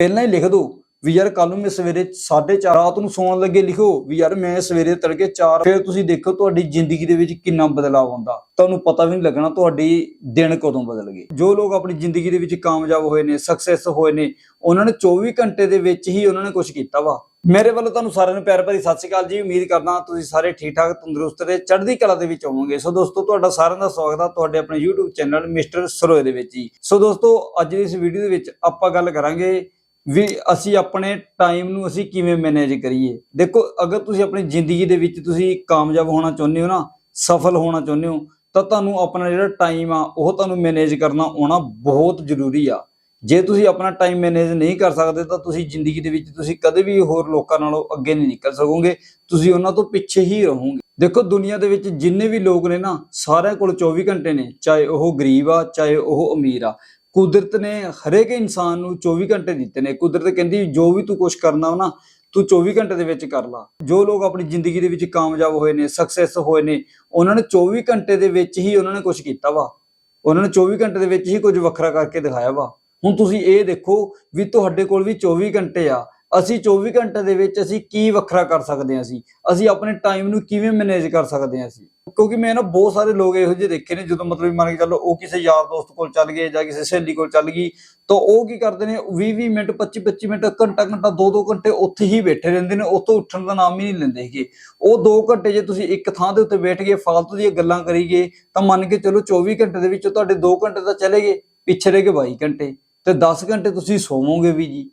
ਪਹਿਲਾਂ ਹੀ ਲਿਖ ਦਿਓ ਵੀ ਯਾਰ ਕੱਲ ਨੂੰ ਮੈਂ ਸਵੇਰੇ 4:30 ਰਾਤ ਨੂੰ ਸੌਣ ਲੱਗੇ ਲਿਖੋ ਵੀ ਯਾਰ ਮੈਂ ਸਵੇਰੇ ਤੜਕੇ 4 ਫਿਰ ਤੁਸੀਂ ਦੇਖੋ ਤੁਹਾਡੀ ਜ਼ਿੰਦਗੀ ਦੇ ਵਿੱਚ ਕਿੰਨਾ ਬਦਲਾਅ ਆਉਂਦਾ। ਤੁਹਾਨੂੰ ਪਤਾ ਵੀ ਨਹੀਂ ਲੱਗਣਾ ਤੁਹਾਡੀ ਦਿਨ ਕਦੋਂ ਬਦਲ ਗਏ। ਜੋ ਲੋਕ ਆਪਣੀ ਜ਼ਿੰਦਗੀ ਦੇ ਵਿੱਚ ਕਾਮਯਾਬ ਹੋਏ ਨੇ ਸਕਸੈਸ ਹੋਏ ਨੇ, ਉਹਨਾਂ ਨੇ 24 ਘੰਟੇ ਦੇ ਵਿੱਚ ਹੀ ਉਹਨਾਂ ਨੇ ਕੁਝ ਕੀਤਾ ਵਾ। ਮੇਰੇ ਵੱਲੋਂ ਤੁਹਾਨੂੰ ਸਾਰਿਆਂ ਨੂੰ ਪਿਆਰ ਭਰੀ ਸਤਿ ਸ਼੍ਰੀ ਅਕਾਲ ਜੀ। ਉਮੀਦ ਕਰਦਾ ਤੁਸੀਂ ਸਾਰੇ ਠੀਕ ਠਾਕ, ਤੰਦਰੁਸਤ ਤੇ ਚੜ੍ਹਦੀ ਕਲਾ ਦੇ ਵਿੱਚ ਹੋਵੋਗੇ। ਸੋ ਦੋਸਤੋ, ਤੁਹਾਡਾ ਸਾਰਿਆਂ ਦਾ ਸਵਾਗਤ ਆ ਤੁਹਾਡੇ ਆਪਣੇ YouTube ਚੈਨਲ ਮਿਸਟਰ ਸਰੋਏ ਦੇ ਵਿੱਚ ਜੀ। ਸੋ ਦੋਸਤੋ, ਅੱਜ ਦੀ ਇਸ ਵੀਡੀਓ ਦੇ ਵਿੱਚ ਆਪਾਂ ਗੱਲ ਕਰਾਂਗੇ ਵੀ ਅਸੀਂ ਆਪਣੇ ਟਾਈਮ ਨੂੰ ਅਸੀਂ ਕਿਵੇਂ ਮੈਨੇਜ ਕਰੀਏ? ਦੇਖੋ, ਅਗਰ ਤੁਸੀਂ ਆਪਣੀ ਜ਼ਿੰਦਗੀ ਦੇ ਵਿੱਚ ਤੁਸੀਂ ਕਾਮਯਾਬ ਹੋਣਾ ਚਾਹੁੰਦੇ ਹੋ ਨਾ, ਸਫਲ ਹੋਣਾ ਚਾਹੁੰਦੇ ਹੋ, ਤਾਂ ਤੁਹਾਨੂੰ ਆਪਣਾ ਜਿਹੜਾ ਟਾਈਮ ਆ, ਉਹ ਤੁਹਾਨੂੰ ਮੈਨੇਜ ਕਰਨਾ ਆਉਣਾ ਬਹੁਤ ਜ਼ਰੂਰੀ ਆ। ਜੇ ਤੁਸੀਂ ਆਪਣਾ ਟਾਈਮ ਮੈਨੇਜ ਨਹੀਂ ਕਰ ਸਕਦੇ, ਤਾਂ ਤੁਸੀਂ ਜ਼ਿੰਦਗੀ ਦੇ ਵਿੱਚ ਤੁਸੀਂ ਕਦੇ ਵੀ ਹੋਰ ਲੋਕਾਂ ਨਾਲੋਂ ਅੱਗੇ ਨਹੀਂ ਨਿਕਲ ਸਕੋਗੇ। ਤੁਸੀਂ ਉਹਨਾਂ ਤੋਂ ਪਿੱਛੇ ਹੀ ਰਹੋਗੇ। ਦੇਖੋ, ਦੁਨੀਆ ਦੇ ਵਿੱਚ ਜਿੰਨੇ ਵੀ ਲੋਕ ਨੇ ਨਾ, ਸਾਰਿਆਂ ਕੋਲ 24 ਘੰਟੇ ਨੇ, ਚਾਹੇ ਉਹ ਗਰੀਬ ਆ, ਚਾਹੇ ਉਹ ਅਮੀਰ ਆ। ਕੁਦਰਤ ਨੇ ਹਰੇਕ ਇਨਸਾਨ ਨੂੰ 24 ਘੰਟੇ ਦਿੱਤੇ ਨੇ। ਕੁਦਰਤ ਕਹਿੰਦੀ ਜੋ ਵੀ ਤੂੰ ਕੁਝ ਕਰਨਾ ਨਾ, ਤੂੰ 24 ਘੰਟੇ ਦੇ ਵਿੱਚ ਕਰ ਲਾ। ਜੋ ਲੋਕ ਆਪਣੀ ਜ਼ਿੰਦਗੀ ਦੇ ਵਿੱਚ ਕਾਮਯਾਬ ਹੋਏ ਨੇ ਸਕਸੈਸ ਹੋਏ ਨੇ, ਉਹਨਾਂ ਨੇ 24 ਘੰਟੇ ਦੇ ਵਿੱਚ ਹੀ ਉਹਨਾਂ ਨੇ ਕੁਝ ਕੀਤਾ ਵਾ। ਉਹਨਾਂ ਨੇ 24 ਘੰਟੇ ਦੇ ਵਿੱਚ ਹੀ ਕੁਝ ਵੱਖਰਾ ਕਰਕੇ ਦਿਖਾਇਆ ਵਾ। ਹੁਣ ਤੁਸੀਂ ਇਹ ਦੇਖੋ ਵੀ ਤੁਹਾਡੇ ਕੋਲ ਵੀ 24 ਘੰਟੇ ਆ। ਅਸੀਂ 24 ਘੰਟੇ ਦੇ ਵਿੱਚ ਅਸੀਂ ਕੀ ਵੱਖਰਾ ਕਰ ਸਕਦੇ ਹਾਂ ਅਸੀਂ? ਅਸੀਂ ਆਪਣੇ ਟਾਈਮ ਨੂੰ ਕਿਵੇਂ ਮੈਨੇਜ ਕਰ ਸਕਦੇ ਹਾਂ ਅਸੀਂ? ਕਿਉਂਕਿ ਮੈਂ ਨਾ ਬਹੁਤ ਸਾਰੇ ਲੋਕ ਇਹੋ ਜਿਹੇ ਦੇਖੇ ਨੇ, ਜਦੋਂ ਮਤਲਬ ਮੰਨ ਕੇ ਚੱਲੋ ਉਹ ਕਿਸੇ ਯਾਰ ਦੋਸਤ ਕੋਲ ਚੱਲ ਗਏ ਜਾਂ ਕਿਸੇ ਸਹੇਲੀ ਕੋਲ ਚੱਲ ਗਈ, ਤਾਂ ਉਹ ਕੀ ਕਰਦੇ ਨੇ 20 20 ਮਿੰਟ 25 25 ਮਿੰਟ, ਘੰਟਾ ਘੰਟਾ 2 2 ਘੰਟੇ ਉੱਥੇ ਹੀ ਬੈਠੇ ਰਹਿੰਦੇ ਨੇ, ਉੱਥੋਂ ਉੱਠਣ ਦਾ ਨਾਮ ਹੀ ਨਹੀਂ ਲੈਂਦੇ ਹੈਗੇ। ਉਹ 2 ਘੰਟੇ ਜੇ ਤੁਸੀਂ ਇੱਕ ਥਾਂ ਦੇ ਉੱਤੇ ਬੈਠ ਗਏ, ਫਾਲਤੂ ਦੀਆਂ ਗੱਲਾਂ ਕਰੀ ਤਾਂ ਮੰਨ ਕੇ ਚਲੋ 24 ਘੰਟੇ ਦੇ ਵਿੱਚੋਂ ਤੁਹਾਡੇ 2 ਘੰਟੇ ਤਾਂ ਚਲੇ ਗਏ, ਪਿੱਛੇ ਰਹਿ ਗਏ 22 ਘੰਟੇ। ਤੇ 10 ਘੰਟੇ ਤੁਸੀਂ ਸੋਵੋਗੇ ਵੀ ਜੀ।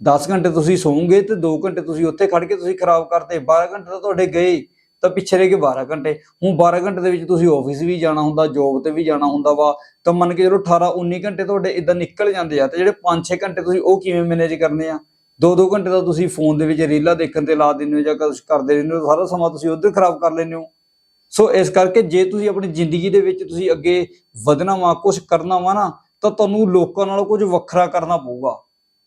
10 ਘੰਟੇ ਤੁਸੀਂ ਸੌਂਗੇ ਤੇ 2 ਘੰਟੇ ਤੁਸੀਂ ਉੱਥੇ ਖੜ ਕੇ ਤੁਸੀਂ ਖਰਾਬ ਕਰਦੇ 12 ਘੰਟੇ ਤਾਂ ਤੁਹਾਡੇ ਗਏ। ਤਾਂ ਪਿੱਛੇ ਰਹਿ ਗਏ 12 ਘੰਟੇ। ਹੁਣ 12 ਘੰਟੇ ਦੇ ਵਿੱਚ ਤੁਸੀਂ ਆਫਿਸ ਵੀ ਜਾਣਾ ਹੁੰਦਾ ਜੌਬ ਤੇ ਵੀ ਜਾਣਾ ਹੁੰਦਾ ਵਾ। ਤਾਂ ਮੰਨ ਕੇ ਚਲੋ 18 19 ਘੰਟੇ ਤੁਹਾਡੇ ਇਦਾਂ ਨਿਕਲ ਜਾਂਦੇ ਆ ਤੇ ਜਿਹੜੇ 5-6 ਘੰਟੇ ਤੁਸੀਂ ਉਹ ਕਿਵੇਂ ਮੈਨੇਜ ਕਰਨੇ ਆ? 2-2 ਘੰਟੇ ਤਾਂ ਤੁਸੀਂ ਫੋਨ ਦੇ ਵਿੱਚ ਰੀਲਾਂ ਦੇਖਣ ਤੇ ਲਾ ਦਿੰਦੇ ਹੋ ਜਾਂ ਕੁਝ ਕਰਦੇ ਰਹਿੰਦੇ ਹੋ, ਸਾਰਾ ਸਮਾਂ ਤੁਸੀਂ ਉਧਰ ਖਰਾਬ ਕਰ ਲੈਂਦੇ ਹੋ। ਸੋ ਇਸ ਕਰਕੇ ਜੇ ਤੁਸੀਂ ਆਪਣੀ ਜ਼ਿੰਦਗੀ ਦੇ ਵਿੱਚ ਤੁਸੀਂ ਅੱਗੇ ਵਧਣਾ ਵਾ ਕੁਝ ਕਰਨਾ ਵਾ ਨਾ, ਤਾਂ ਤੁਹਾਨੂੰ ਲੋਕਾਂ ਨਾਲੋਂ ਕੁਝ ਵੱਖਰਾ ਕਰਨਾ ਪਊਗਾ।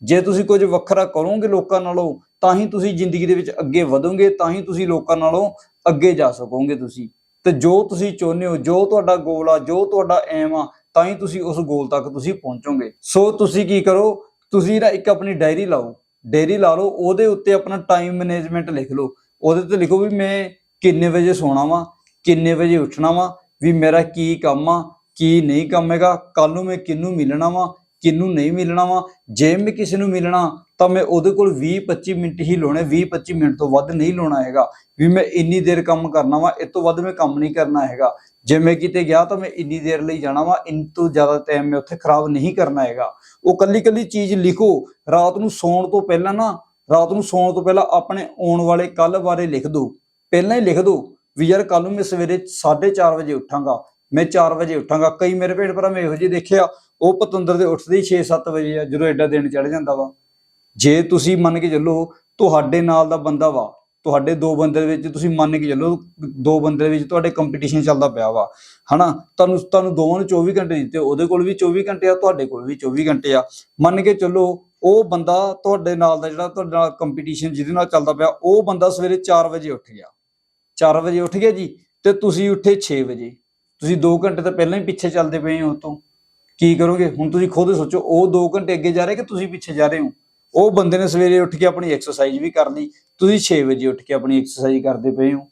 ਜੇ ਤੁਸੀਂ ਕੁਝ ਵੱਖਰਾ ਕਰੋਗੇ ਲੋਕਾਂ ਨਾਲੋਂ, ਤਾਂ ਹੀ ਤੁਸੀਂ ਜ਼ਿੰਦਗੀ ਦੇ ਵਿੱਚ ਅੱਗੇ ਵਧੋਗੇ, ਤਾਂ ਹੀ ਤੁਸੀਂ ਲੋਕਾਂ ਨਾਲੋਂ ਅੱਗੇ ਜਾ ਸਕੋਗੇ ਤੁਸੀਂ। ਤੇ ਜੋ ਤੁਸੀਂ ਚਾਹੁੰਦੇ ਹੋ, ਜੋ ਤੁਹਾਡਾ ਗੋਲ ਆ, ਜੋ ਤੁਹਾਡਾ ਐਮ ਆ, ਤਾਂ ਹੀ ਤੁਸੀਂ ਉਸ ਗੋਲ ਤੱਕ ਤੁਸੀਂ ਪਹੁੰਚੋਗੇ। ਸੋ ਤੁਸੀਂ ਕੀ ਕਰੋ, ਤੁਸੀਂ ਨਾ ਇੱਕ ਆਪਣੀ ਡਾਇਰੀ ਲਾਓ। ਡਾਇਰੀ ਲਾ ਲਓ, ਉਹਦੇ ਉੱਤੇ ਆਪਣਾ ਟਾਈਮ ਮੈਨੇਜਮੈਂਟ ਲਿਖ ਲਓ। ਉਹਦੇ ਤੇ ਲਿਖੋ ਵੀ ਮੈਂ ਕਿੰਨੇ ਵਜੇ ਸੌਣਾ ਵਾਂ, ਕਿੰਨੇ ਵਜੇ ਉੱਠਣਾ ਵਾ, ਵੀ ਮੇਰਾ ਕੀ ਕੰਮ ਆ, ਕੀ ਨਹੀਂ ਕੰਮ ਹੈਗਾ ਕੱਲ ਨੂੰ ਮੈਂ ਕਿਹਨੂੰ ਮਿਲਣਾ ਵਾ ਕਿਹਨੂੰ ਨਹੀਂ ਮਿਲਣਾ ਵਾ? ਜੇ ਮੈਂ ਕਿਸੇ ਨੂੰ ਮਿਲਣਾ, ਤਾਂ ਮੈਂ ਉਹਦੇ ਕੋਲ 20 25 ਮਿੰਟ ਹੀ ਲਾਉਣੇ 20 25 ਮਿੰਟ ਤੋਂ ਵੱਧ ਨਹੀਂ ਲਾਉਣਾ ਹੈਗਾ। ਵੀ ਮੈਂ ਇੰਨੀ ਦੇਰ ਕੰਮ ਕਰਨਾ ਵਾ, ਇਸ ਤੋਂ ਵੱਧ ਮੈਂ ਕੰਮ ਨਹੀਂ ਕਰਨਾ ਹੈਗਾ। ਜੇ ਮੈਂ ਕਿਤੇ ਗਿਆ, ਤਾਂ ਮੈਂ ਇੰਨੀ ਦੇਰ ਲਈ ਜਾਣਾ ਵਾ, ਇਨ ਤੋਂ ਜ਼ਿਆਦਾ ਟਾਈਮ ਮੈਂ ਉੱਥੇ ਖਰਾਬ ਨਹੀਂ ਕਰਨਾ ਹੈਗਾ। ਉਹ ਕੱਲੀ ਕੱਲੀ ਚੀਜ਼ ਲਿਖੋ। ਰਾਤ ਨੂੰ ਸੌਣ ਤੋਂ ਪਹਿਲਾਂ ਨਾ, ਰਾਤ ਨੂੰ ਸੌਣ ਤੋਂ ਪਹਿਲਾਂ ਆਪਣੇ ਆਉਣ ਵਾਲੇ ਕੱਲ ਬਾਰੇ ਲਿਖ ਦਿਓ। ਪਹਿਲਾਂ ਹੀ ਲਿਖ ਦਿਓ ਵੀ ਯਾਰ ਕੱਲ ਨੂੰ ਮੈਂ ਸਵੇਰੇ 4:30 ਵਜੇ ਉੱਠਾਂਗਾ। ਮੈਂ 4 ਵਜੇ ਉੱਠਾਂਗਾ। ਕਈ ਮੇਰੇ ਭੇਡ ਭਰਾ ਮੈਂ ਇਹੋ ਜਿਹੇ ਦੇਖਿਆ, ਉਹ ਪਤੰਦਰ ਦੇ ਉੱਠਦੇ ਹੀ 6-7 ਵਜੇ ਆ, ਜਦੋਂ ਐਡਾ ਦਿਨ ਚੜ ਜਾਂਦਾ ਵਾ। ਜੇ ਤੁਸੀਂ ਮੰਨ ਕੇ ਚੱਲੋ ਤੁਹਾਡੇ ਨਾਲ ਦਾ ਬੰਦਾ ਵਾ, ਤੁਹਾਡੇ ਦੋ ਬੰਦੇ ਦੇ ਵਿੱਚ ਤੁਸੀਂ ਮੰਨ ਕੇ ਚੱਲੋ, ਦੋ ਬੰਦੇ ਦੇ ਵਿੱਚ ਤੁਹਾਡੇ ਕੰਪੀਟੀਸ਼ਨ ਚੱਲਦਾ ਪਿਆ ਵਾ, ਹਨਾ? ਤੁਹਾਨੂੰ ਤੁਹਾਨੂੰ ਦੋਵਾਂ ਨੂੰ 24 ਘੰਟੇ ਦਿੱਤੇ ਉਹਦੇ ਕੋਲ ਵੀ 24 ਘੰਟੇ ਆ, ਤੁਹਾਡੇ ਕੋਲ ਵੀ 24 ਘੰਟੇ ਆ। ਮੰਨ ਕੇ ਚੱਲੋ ਉਹ ਬੰਦਾ ਤੁਹਾਡੇ ਨਾਲ ਦਾ ਜਿਹੜਾ ਤੁਹਾਡੇ ਨਾਲ ਕੰਪੀਟੀਸ਼ਨ ਜਿਹਦੇ ਨਾਲ ਚੱਲਦਾ ਪਿਆ, ਉਹ ਬੰਦਾ ਸਵੇਰੇ 4 ਵਜੇ ਉੱਠ ਗਿਆ। 4 ਵਜੇ ਉੱਠ ਗਿਆ ਜੀ, ਤੇ ਤੁਸੀਂ ਉੱਠੇ 6 ਵਜੇ। ਤੁਸੀਂ 2 ਘੰਟੇ ਤਾਂ ਪਹਿਲਾਂ ਹੀ ਪਿੱਛੇ ਚੱਲਦੇ ਪਏ ਹੋ ਤੋਂ ਕੀ ਕਰੋਗੇ? ਹੁਣ ਤੁਸੀਂ ਖੁਦ ਸੋਚੋ, ਉਹ 2 ਘੰਟੇ ਅੱਗੇ ਜਾ ਰਹੇ ਕਿ ਤੁਸੀਂ ਪਿੱਛੇ ਜਾ ਰਹੇ ਹੋ? ਉਹ ਬੰਦੇ ਨੇ ਸਵੇਰੇ ਉੱਠ ਕੇ ਆਪਣੀ ਐਕਸਰਸਾਈਜ਼ ਵੀ ਕਰ ਲਈ। ਤੁਸੀਂ 6 ਵਜੇ ਉੱਠ ਕੇ ਆਪਣੀ ਐਕਸਰਸਾਈਜ਼ ਕਰਦੇ ਪਏ ਹੋ।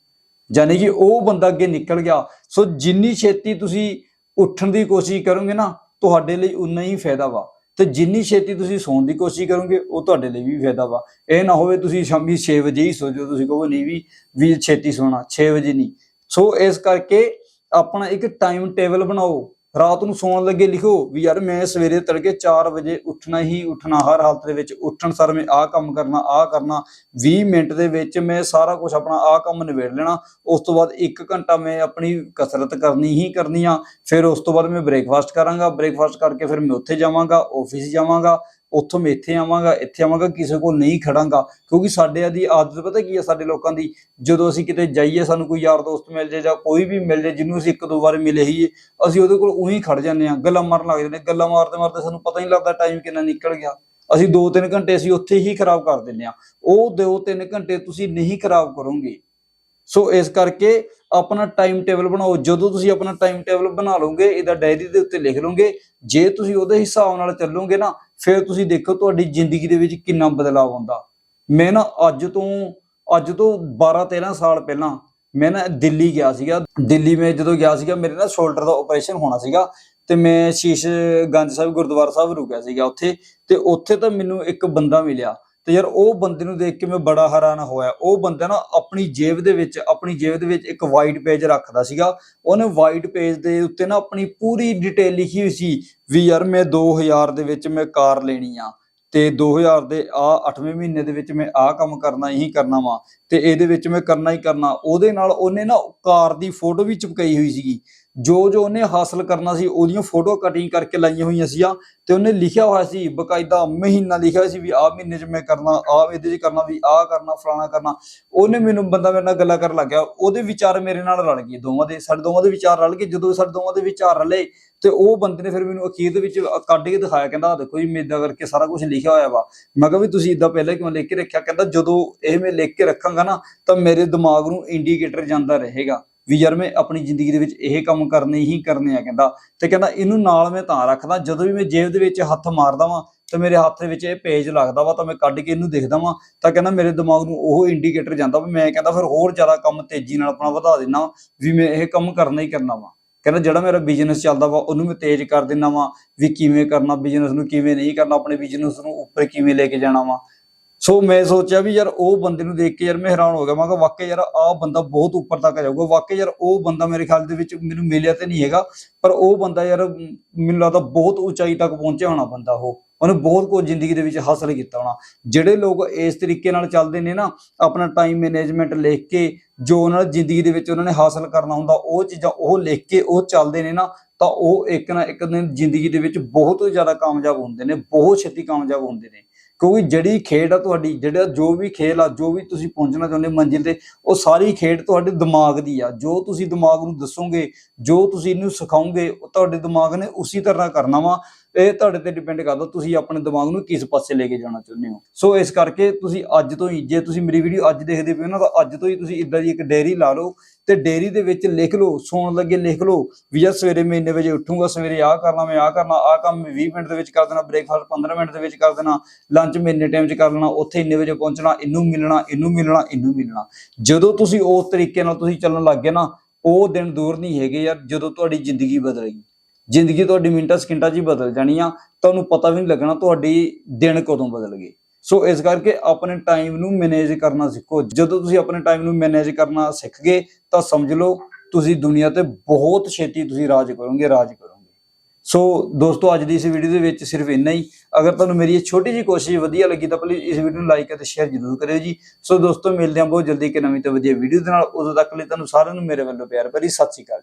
ਯਾਨੀ ਕਿ ਉਹ ਬੰਦਾ ਅੱਗੇ ਨਿਕਲ ਗਿਆ। ਸੋ ਜਿੰਨੀ ਛੇਤੀ ਤੁਸੀਂ ਉੱਠਣ ਦੀ ਕੋਸ਼ਿਸ਼ ਕਰੋਗੇ ਨਾ, ਤੁਹਾਡੇ ਲਈ ਉਨਾ ਹੀ ਫਾਇਦਾ ਵਾ। ਤੇ ਜਿੰਨੀ ਛੇਤੀ ਤੁਸੀਂ ਸੌਣ ਦੀ ਕੋਸ਼ਿਸ਼ ਕਰੋਗੇ, ਉਹ ਤੁਹਾਡੇ ਲਈ ਵੀ ਫਾਇਦਾ ਵਾ। ਇਹ ਨਾ ਹੋਵੇ ਤੁਸੀਂ ਸ਼ਾਮੀ 6 ਵਜੇ ਹੀ ਸੋ ਜਾਓ, ਤੁਸੀਂ ਕਹੋ ਨਹੀਂ ਵੀ ਵੀ ਛੇਤੀ ਸੋਣਾ 6 ਵਜੇ ਨਹੀਂ। ਸੋ ਇਸ ਕਰਕੇ ਆਪਣਾ ਇੱਕ ਟਾਈਮ ਟੇਬਲ ਬਣਾਓ। ਰਾਤ ਨੂੰ ਸੌਣ ਲੱਗੇ ਲਿਖੋ ਵੀ ਯਾਰ ਮੈਂ ਸਵੇਰੇ ਤੜਕੇ 4 ਵਜੇ ਉੱਠਣਾ ਹੀ ਉੱਠਣਾ, ਹਰ ਹਾਲਤ ਦੇ ਵਿੱਚ ਉੱਠਣ ਸਰ ਮੈਂ ਆਹ ਕੰਮ ਕਰਨਾ, ਆਹ ਕਰਨਾ 20 ਮਿੰਟ ਦੇ ਵਿੱਚ ਮੈਂ ਸਾਰਾ ਕੁਝ ਆਪਣਾ ਆਹ ਕੰਮ ਨਿਬੇੜ ਲੈਣਾ। ਉਸ ਤੋਂ ਬਾਅਦ 1 ਘੰਟਾ ਮੈਂ ਆਪਣੀ ਕਸਰਤ ਕਰਨੀ ਹੀ ਕਰਨੀ ਆ। ਫਿਰ ਉਸ ਤੋਂ ਬਾਅਦ ਮੈਂ ਬ੍ਰੇਕਫਾਸਟ ਕਰਾਂਗਾ। ਬ੍ਰੇਕਫਾਸਟ ਕਰਕੇ ਫਿਰ ਮੈਂ ਉੱਥੇ ਜਾਵਾਂਗਾ ਆਫਿਸ ਜਾਵਾਂਗਾ। ਉੱਥੋਂ ਮੈਂ ਇੱਥੇ ਆਵਾਂਗਾ ਇੱਥੇ ਆਵਾਂਗਾ, ਕਿਸੇ ਕੋਲ ਨਹੀਂ ਖੜਾਂਗਾ। ਕਿਉਂਕਿ ਸਾਡੇ ਦੀ ਆਦਤ ਪਤਾ ਕੀ ਹੈ ਸਾਡੇ ਲੋਕਾਂ ਦੀ? ਜਦੋਂ ਅਸੀਂ ਕਿਤੇ ਜਾਈਏ, ਸਾਨੂੰ ਕੋਈ ਯਾਰ ਦੋਸਤ ਮਿਲ ਜੇ ਜਾਂ ਕੋਈ ਵੀ ਮਿਲ ਜੇ, ਜਿਹਨੂੰ ਅਸੀਂ ਇੱਕ ਦੋ ਵਾਰ ਮਿਲੇ ਹੀ ਅਸੀਂ ਉਹਦੇ ਕੋਲ ਉਹੀ ਖੜ ਜਾਂਦੇ ਆ ਗੱਲਾਂ ਮਾਰਨ ਲੱਗ ਜਾਂਦੇ ਗੱਲਾਂ ਮਾਰਦੇ ਮਾਰਦੇ ਸਾਨੂੰ ਪਤਾ ਹੀ ਨਹੀਂ ਲੱਗਦਾ ਟਾਈਮ ਕਿੰਨਾ ਨਿਕਲ ਗਿਆ। ਅਸੀਂ 2-3 ਘੰਟੇ ਅਸੀਂ ਉੱਥੇ ਹੀ ਖਰਾਬ ਕਰ ਦਿੰਦੇ ਆ ਉਹ 2-3 ਘੰਟੇ ਤੁਸੀਂ ਨਹੀਂ ਖਰਾਬ ਕਰੋਗੇ। ਸੋ ਇਸ ਕਰਕੇ ਆਪਣਾ ਟਾਈਮ ਟੇਬਲ ਬਣਾਓ। ਜਦੋਂ ਤੁਸੀਂ ਆਪਣਾ ਟਾਈਮ ਟੇਬਲ ਬਣਾ ਲਓਗੇ, ਇਹਦਾ ਡਾਇਰੀ ਦੇ ਉੱਤੇ ਲਿਖ ਲਓਗੇ, ਜੇ ਤੁਸੀਂ ਉਹਦੇ ਹਿਸਾਬ ਨਾਲ ਚੱਲੋਗੇ ਨਾ, ਫਿਰ ਤੁਸੀਂ ਦੇਖੋ ਤੁਹਾਡੀ ਜ਼ਿੰਦਗੀ ਦੇ ਵਿੱਚ ਕਿੰਨਾ ਬਦਲਾਅ ਆਉਂਦਾ। ਮੈਂ ਨਾ ਅੱਜ ਤੋਂ ਅੱਜ ਤੋਂ 12 13 ਸਾਲ ਪਹਿਲਾਂ ਮੈਂ ਨਾ ਦਿੱਲੀ ਗਿਆ ਸੀਗਾ। ਦਿੱਲੀ ਮੈਂ ਜਦੋਂ ਗਿਆ ਸੀਗਾ, ਮੇਰੇ ਨਾ ਸ਼ੋਲਡਰ ਦਾ ਆਪਰੇਸ਼ਨ ਹੋਣਾ ਸੀਗਾ ਤੇ ਮੈਂ ਸ਼ੀਸ਼ ਗੰਜ ਸਾਹਿਬ ਗੁਰਦੁਆਰਾ ਸਾਹਿਬ ਰੁਕਿਆ ਸੀਗਾ ਉੱਥੇ ਤੇ ਉੱਥੇ ਤਾਂ ਮੈਨੂੰ ਇੱਕ ਬੰਦਾ ਮਿਲਿਆ। ਤੇ ਯਾਰ ਉਹ ਬੰਦੇ ਨੂੰ ਦੇਖ ਕੇ ਮੈਂ ਬੜਾ ਹੈਰਾਨ ਹੋਇਆ। ਉਹ ਬੰਦਾ ਨਾ ਆਪਣੀ ਜੇਬ ਦੇ ਵਿੱਚ, ਆਪਣੀ ਜੇਬ ਦੇ ਵਿੱਚ ਇੱਕ ਵਾਈਟ ਪੇਜ ਰੱਖਦਾ ਸੀਗਾ। ਉਹਨੇ ਵਾਈਟ ਪੇਜ ਦੇ ਉੱਤੇ ਨਾ ਆਪਣੀ ਪੂਰੀ ਡਿਟੇਲ ਲਿਖੀ ਹੋਈ ਸੀ ਵੀ ਯਾਰ ਮੈਂ 2000 ਦੇ ਵਿੱਚ ਮੈਂ ਕਾਰ ਲੈਣੀ ਆ ਤੇ 2000 ਦੇ ਆ 8ਵੇਂ ਮਹੀਨੇ ਦੇ ਵਿੱਚ ਮੈਂ ਆ ਕੰਮ ਕਰਨਾ ਹੀ ਕਰਨਾ ਵਾ ਤੇ ਇਹਦੇ ਵਿੱਚ ਮੈਂ ਕਰਨਾ ਹੀ ਕਰਨਾ। ਉਹਦੇ ਨਾਲ ਉਹਨੇ ਨਾ ਕਾਰ ਦੀ ਫੋਟੋ ਵੀ ਚਿਪਕਾਈ ਹੋਈ ਸੀਗੀ। ਜੋ ਜੋ ਉਹਨੇ ਹਾਸਲ ਕਰਨਾ ਸੀ, ਉਹਦੀਆਂ ਫੋਟੋ ਕਟਿੰਗ ਕਰਕੇ ਲਾਈਆਂ ਹੋਈਆਂ ਸੀਆਂ ਤੇ ਉਹਨੇ ਲਿਖਿਆ ਹੋਇਆ ਸੀ, ਬਕਾਇਦਾ ਮਹੀਨਾ ਲਿਖਿਆ ਹੋਇਆ ਸੀ ਵੀ ਆਹ ਮਹੀਨੇ 'ਚ ਮੈਂ ਕਰਨਾ, ਆਹ ਇਹਦੇ 'ਚ ਕਰਨਾ, ਵੀ ਆਹ ਕਰਨਾ, ਫਲਾਣਾ ਕਰਨਾ। ਉਹਨੇ ਮੈਨੂੰ ਬੰਦਾ ਮੇਰੇ ਨਾਲ ਗੱਲਾਂ ਕਰਨ ਲੱਗਿਆ, ਉਹਦੇ ਵਿਚਾਰ ਮੇਰੇ ਨਾਲ ਰਲ ਗਏ ਦੋਵਾਂ ਦੇ, ਸਾਡੇ ਦੋਵਾਂ ਦੇ ਵਿਚਾਰ ਰਲ ਗਏ। ਜਦੋਂ ਸਾਡੇ ਦੋਵਾਂ ਦੇ ਵਿਚਾਰ ਰਲੇ ਤੇ ਉਹ ਬੰਦੇ ਨੇ ਫਿਰ ਮੈਨੂੰ ਅਖੀਰ ਦੇ ਵਿੱਚ ਕੱਢ ਕੇ ਦਿਖਾਇਆ, ਕਹਿੰਦਾ ਆਹ ਦੇਖੋ ਜੀ, ਮੈਂ ਇਦਾਂ ਕਰਕੇ ਸਾਰਾ ਕੁਝ ਲਿਖਿਆ ਹੋਇਆ ਵਾ। ਮੈਂ ਕਿਹਾ ਵੀ ਤੁਸੀਂ ਇਦਾਂ ਪਹਿਲਾਂ ਕਿਉਂ ਲਿਖ ਕੇ ਰੱਖਿਆ? ਕਹਿੰਦਾ ਜਦੋਂ ਇਹ ਮੈਂ ਲਿਖ ਕੇ ਰੱਖਾਂਗਾ ਨਾ, ਤਾਂ ਮੇਰੇ ਦਿਮਾਗ ਨੂੰ ਇੰਡੀਕੇਟਰ ਜਾਂਦਾ ਰਹੇਗਾ। ਵੀ ਯਾਰ ਮੈਂ ਆਪਣੀ ਜ਼ਿੰਦਗੀ ਦੇ ਵਿੱਚ ਇਹ ਕੰਮ ਕਰਨੇ ਹੀ ਕਰਨੇ ਆ ਕਹਿੰਦਾ। ਤੇ ਕਹਿੰਦਾ ਇਹਨੂੰ ਨਾਲ ਮੈਂ ਤਾਂ ਰੱਖਦਾ, ਜਦੋਂ ਵੀ ਮੈਂ ਜੇਬ ਦੇ ਵਿੱਚ ਹੱਥ ਮਾਰਦਾ ਵਾਂ ਤਾਂ ਮੇਰੇ ਹੱਥ ਦੇ ਵਿੱਚ ਇਹ ਪੇਜ ਲੱਗਦਾ ਵਾ ਤਾਂ ਮੈਂ ਕੱਢ ਕੇ ਇਹਨੂੰ ਦੇਖਦਾ ਵਾਂ, ਤਾਂ ਕਹਿੰਦਾ ਮੇਰੇ ਦਿਮਾਗ ਨੂੰ ਉਹ ਇੰਡੀਕੇਟਰ ਜਾਂਦਾ ਵੀ ਮੈਂ ਕਹਿੰਦਾ ਫਿਰ ਹੋਰ ਜ਼ਿਆਦਾ ਕੰਮ ਤੇਜ਼ੀ ਨਾਲ ਆਪਣਾ ਵਧਾ ਦੇਣਾ ਵੀ ਮੈਂ ਇਹ ਕੰਮ ਕਰਨਾ ਹੀ ਕਰਨਾ ਵਾ। ਕਹਿੰਦਾ ਜਿਹੜਾ ਮੇਰਾ ਬਿਜ਼ਨਸ ਚੱਲਦਾ ਵਾ ਉਹਨੂੰ ਮੈਂ ਤੇਜ਼ ਕਰ ਦਿੰਦਾ ਵਾਂ ਵੀ ਕਿਵੇਂ ਕਰਨਾ ਬਿਜ਼ਨਸ ਨੂੰ ਕਿਵੇਂ ਨਹੀਂ ਕਰਨਾ, ਆਪਣੇ ਬਿਜ਼ਨਸ ਨੂੰ ਉੱਪਰ ਕਿਵੇਂ ਲੈ ਕੇ ਜਾਣਾ ਵਾ। ਸੋ ਮੈਂ ਸੋਚਿਆ ਵੀ ਯਾਰ ਉਹ ਬੰਦੇ ਨੂੰ ਦੇਖ ਕੇ ਯਾਰ ਮੈਂ ਹੈਰਾਨ ਹੋ ਗਿਆ। ਮੈਂ ਕਿਹਾ ਵਾਕਈ ਯਾਰ ਆਹ ਬੰਦਾ ਬਹੁਤ ਉੱਪਰ ਤੱਕ ਜਾਊਗਾ। ਵਾਕਈ ਯਾਰ ਉਹ ਬੰਦਾ ਮੇਰੇ ਖਿਆਲ ਦੇ ਵਿੱਚ ਮੈਨੂੰ ਮਿਲਿਆ ਤੇ ਨਹੀਂ ਹੈਗਾ। ਪਰ ਉਹ ਬੰਦਾ ਯਾਰ ਮੈਨੂੰ ਲੱਗਦਾ ਬਹੁਤ ਉਚਾਈ ਤੱਕ ਪਹੁੰਚਿਆ ਹੋਣਾ ਬੰਦਾ ਉਹ। ਉਹਨੇ ਬਹੁਤ ਕੁਝ ਜ਼ਿੰਦਗੀ ਦੇ ਵਿੱਚ ਹਾਸਲ ਕੀਤਾ ਹੋਣਾ। ਜਿਹੜੇ ਲੋਕ ਇਸ ਤਰੀਕੇ ਨਾਲ ਚੱਲਦੇ ਨੇ ਨਾ, ਆਪਣਾ ਟਾਈਮ ਮੈਨੇਜਮੈਂਟ ਲਿਖ ਕੇ ਜੋ ਉਹਨਾਂ ਦੀ ਜ਼ਿੰਦਗੀ ਦੇ ਵਿੱਚ ਉਹਨਾਂ ਨੇ ਹਾਸਲ ਕਰਨਾ ਹੁੰਦਾ, ਉਹ ਚੀਜ਼ਾਂ ਉਹ ਲਿਖ ਕੇ ਉਹ ਚੱਲਦੇ ਨੇ ਨਾ, ਤਾਂ ਉਹ ਇੱਕ ਨਾ ਇੱਕ ਦਿਨ ਜ਼ਿੰਦਗੀ ਦੇ ਵਿੱਚ ਬਹੁਤ ਜ਼ਿਆਦਾ ਕਾਮਯਾਬ ਹੁੰਦੇ ਨੇ, ਬਹੁਤ ਛੇਤੀ ਕਾਮਯਾਬ ਹੁੰਦੇ ਨੇ। ਕਿਉਂਕਿ ਜਿਹੜੀ ਖੇਡ ਆ ਤੁਹਾਡੀ, ਜਿਹੜਾ ਜੋ ਵੀ ਖੇਲ ਆ, ਜੋ ਵੀ ਤੁਸੀਂ ਪਹੁੰਚਣਾ ਚਾਹੁੰਦੇ ਮੰਜ਼ਿਲ ਤੇ, ਉਹ ਸਾਰੀ ਖੇਡ ਤੁਹਾਡੇ ਦਿਮਾਗ ਦੀ ਆ। ਜੋ ਤੁਸੀਂ ਦਿਮਾਗ ਨੂੰ ਦੱਸੋਗੇ, ਜੋ ਤੁਸੀਂ ਇਹਨੂੰ ਸਿਖਾਓਗੇ, ਉਹ ਤੁਹਾਡੇ ਦਿਮਾਗ ਨੇ ਉਸੇ ਤਰ੍ਹਾਂ ਕਰਨਾ ਵਾ। ਇਹ ਤੁਹਾਡੇ ਤੇ ਡਿਪੈਂਡ ਕਰਦਾ ਤੁਸੀਂ ਆਪਣੇ ਦਿਮਾਗ ਨੂੰ ਕਿਸ ਪਾਸੇ ਲੈ ਕੇ ਜਾਣਾ ਚਾਹੁੰਦੇ ਹੋ। ਸੋ ਇਸ ਕਰਕੇ ਤੁਸੀਂ ਅੱਜ ਤੋਂ ਹੀ, ਜੇ ਤੁਸੀਂ ਮੇਰੀ ਵੀਡੀਓ ਅੱਜ ਦੇਖਦੇ ਪਏ ਹੋ ਨਾ, ਤਾਂ ਅੱਜ ਤੋਂ ਹੀ ਤੁਸੀਂ ਇਦਾਂ ਦੀ ਇੱਕ ਡੇਅਰੀ ਲਾ ਲਓ। ਤੇ ਡਾਇਰੀ ਦੇ ਵਿੱਚ ਲਿਖ ਲਓ, ਸੌਣ ਲੱਗੇ ਲਿਖ ਲਓ ਵੀ ਯਾਰ ਸਵੇਰੇ ਮੈਂ ਇੰਨੇ ਵਜੇ ਉੱਠੂੰਗਾ, ਸਵੇਰੇ ਆਹ ਕਰਨਾ, ਮੈਂ ਆਹ ਕਰਨਾ, ਆਹ ਕੰਮ ਮੈਂ 20 ਮਿੰਟ ਦੇ ਵਿੱਚ ਕਰ ਦੇਣਾ ਬ੍ਰੇਕਫਾਸਟ 15 ਮਿੰਟ ਦੇ ਵਿੱਚ ਕਰ ਦੇਣਾ ਲੰਚ ਮੈਂ ਇੰਨੇ ਟਾਈਮ 'ਚ ਕਰ ਲੈਣਾ, ਉੱਥੇ ਇੰਨੇ ਵਜੇ ਪਹੁੰਚਣਾ, ਇਹਨੂੰ ਮਿਲਣਾ ਇਹਨੂੰ ਮਿਲਣਾ ਇਹਨੂੰ ਮਿਲਣਾ। ਜਦੋਂ ਤੁਸੀਂ ਉਸ ਤਰੀਕੇ ਨਾਲ ਤੁਸੀਂ ਚੱਲਣ ਲੱਗ ਗਏ ਨਾ, ਉਹ ਦਿਨ ਦੂਰ ਨਹੀਂ ਹੈਗੇ ਯਾਰ, ਜਦੋਂ ਤੁਹਾਡੀ ਜ਼ਿੰਦਗੀ ਬਦਲੇਗੀ। ਜ਼ਿੰਦਗੀ ਤੁਹਾਡੀ ਮਿੰਟਾਂ, ਸਕਿੰਟਾਂ 'ਚ ਹੀ ਬਦਲ ਜਾਣੀ ਆ, ਤੁਹਾਨੂੰ ਪਤਾ ਵੀ ਨਹੀਂ ਲੱਗਣਾ ਤੁਹਾਡੀ ਦਿਨ ਕਦੋਂ ਬਦਲ ਗਏ। ਸੋ ਇਸ ਕਰਕੇ ਆਪਣੇ ਟਾਈਮ ਨੂੰ ਮੈਨੇਜ ਕਰਨਾ ਸਿੱਖੋ। ਜਦੋਂ ਤੁਸੀਂ ਆਪਣੇ ਟਾਈਮ ਨੂੰ ਮੈਨੇਜ ਕਰਨਾ ਸਿੱਖ ਗਏ, ਤਾਂ ਸਮਝ ਲਓ ਤੁਸੀਂ ਦੁਨੀਆ ਤੇ ਬਹੁਤ ਛੇਤੀ ਤੁਸੀਂ ਰਾਜ ਕਰੋਗੇ ਰਾਜ ਕਰੋਗੇ। ਸੋ ਦੋਸਤੋ, ਅੱਜ ਦੀ ਇਸ ਵੀਡੀਓ ਦੇ ਵਿੱਚ ਸਿਰਫ ਇੰਨਾ ਹੀ। ਅਗਰ ਤੁਹਾਨੂੰ ਮੇਰੀ ਇਹ ਛੋਟੀ ਜਿਹੀ ਕੋਸ਼ਿਸ਼ ਵਧੀਆ ਲੱਗੀ, ਤਾਂ ਪਲੀਜ਼ ਇਸ ਵੀਡੀਓ ਨੂੰ ਲਾਈਕ ਅਤੇ ਸ਼ੇਅਰ ਜ਼ਰੂਰ ਕਰਿਓ ਜੀ। ਸੋ ਦੋਸਤੋ, ਮਿਲਦੇ ਹਾਂ ਬਹੁਤ ਜਲਦੀ ਇੱਕ ਨਵੀਂ ਤੇ ਵਧੀਆ ਵੀਡੀਓ ਦੇ ਨਾਲ। ਉਦੋਂ ਤੱਕ ਲਈ ਤੁਹਾਨੂੰ ਸਾਰਿਆਂ ਨੂੰ ਮੇਰੇ ਵੱਲੋਂ ਪਿਆਰ ਭਰੀ ਸਤਿ ਸ਼੍ਰੀ ਅਕਾਲ